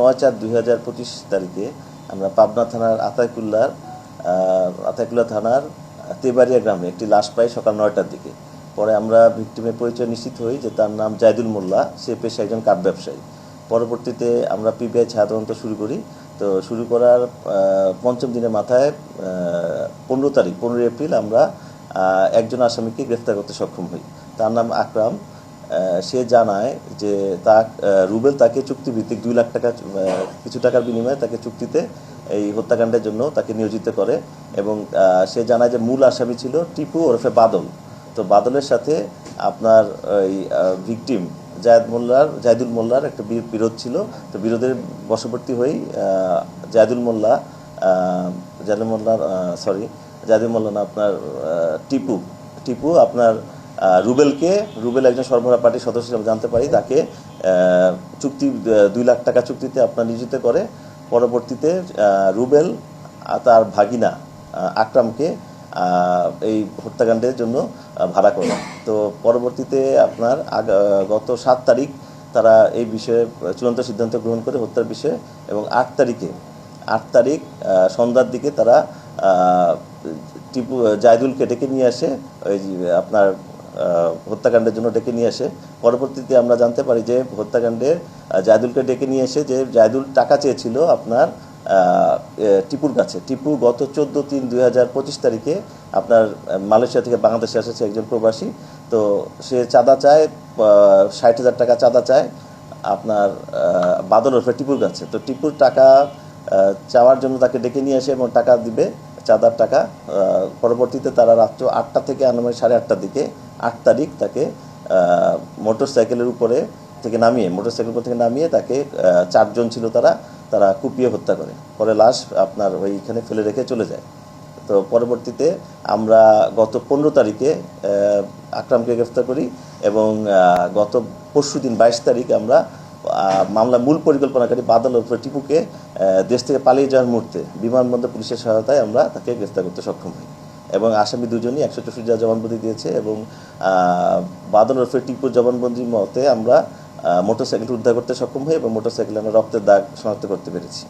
নয় চার দুই হাজার পঁচিশ তারিখে আমরা পাবনা থানার আতাইকুল্লার আতাইকুল্লা থানার তেবাড়িয়া গ্রামে একটি লাশ পাই সকাল নয়টার দিকে। পরে আমরা ভিক্টিমের পরিচয় নিশ্চিত হই যে তার নাম জায়দুল মোল্লা, সে পেশা একজন কাঠ ব্যবসায়ী। পরবর্তীতে আমরা পিবিআই সাধারণত শুরু করি। তো শুরু করার পঞ্চম দিনের মাথায় পনেরো তারিখ, পনেরোই এপ্রিল আমরা একজন আসামিকে গ্রেফতার করতে সক্ষম হই। তার নাম আকরাম। সে জানায় যে তা রুবেল তাকে চুক্তিভিত্তিক দুই লাখ টাকা কিছু টাকার বিনিময়ে তাকে চুক্তিতে এই হত্যাকাণ্ডের জন্য তাকে নিয়োজিত করে এবং সে জানায় যে মূল আসামি ছিল টিপু ওরফে বাদল। তো বাদলের সাথে আপনার এই ভিকটিম জায়দ মোল্লার, জায়দুল মোল্লার একটা বিরোধ ছিল। তো বিরোধের বশবর্তী হয়েই জায়দুল মোল্লা জায়দুল মোল্লার সরি জায়দুল মোল্লা না, আপনার টিপু টিপু আপনার রুবেলকে, রুবেল একজন সরবরাহ পার্টির সদস্য হিসেবে জানতে পারি, তাকে চুক্তি দুই লাখ টাকা চুক্তিতে আপনার নিয়োজিত করে। পরবর্তীতে রুবেল তার ভাগিনা আকরামকে এই হত্যাকাণ্ডের জন্য ভাড়া করে তো পরবর্তীতে আপনার গত সাত তারিখ তারা এই বিষয়ে চূড়ান্ত সিদ্ধান্ত গ্রহণ করে হত্যার বিষয়ে এবং আট তারিখে, আট তারিখ সন্ধ্যার দিকে তারা টিপু, জায়দুলকে ডেকে নিয়ে আসে। ওই আপনার হত্যাকাণ্ডের জন্য ডেকে নিয়ে আসে। পরবর্তীতে আমরা জানতে পারি যে হত্যাকাণ্ডে জায়দুলকে ডেকে নিয়ে এসে যে জায়দুল টাকা চেয়েছিল আপনার টিপুর কাছে। টিপু গত চোদ্দ তিন দুই হাজার পঁচিশ তারিখে আপনার মালয়েশিয়া থেকে বাংলাদেশে এসেছে একজন প্রবাসী। তো সে চাঁদা চায় ষাট হাজার টাকা চাঁদা চায় আপনার বাদল ওরফে টিপুর কাছে। তো টিপুর টাকা চাওয়ার জন্য তাকে ডেকে নিয়ে আসে এবং টাকা দিবে, চাঁদার টাকা। পরবর্তীতে তারা রাত্র আটটা থেকে আনুমানিক সাড়ে আটটার দিকে আট তারিখ তাকে মোটর সাইকেলের উপরে থেকে নামিয়ে মোটর সাইকেল উপর থেকে নামিয়ে তাকে চারজন ছিল তারা তারা কুপিয়ে হত্যা করে। পরে লাশ আপনার ওইখানে ফেলে রেখে চলে যায়। তো পরবর্তীতে আমরা গত পনেরো তারিখে আকরামকে গ্রেফতার করি এবং গত পরশু দিন বাইশ তারিখ আমরা মামলা মূল পরিকল্পনাকারী বাদল ওরফে টিপুকে দেশ থেকে পালিয়ে যাওয়ার মুহূর্তে বিমানবন্দর পুলিশের সহায়তায় আমরা তাকে গ্রেফতার করতে সক্ষম হই। এবং আসামি দুজনই একশো চৌষট্টি জবানবন্দি দিয়েছে এবং বাদন রফের টিপুর জবানবন্দির মতে আমরা মোটরসাইকেলটি উদ্ধার করতে সক্ষম হই এবং মোটরসাইকেলে আমরা রক্তের দাগ শনাক্ত করতে পেরেছি।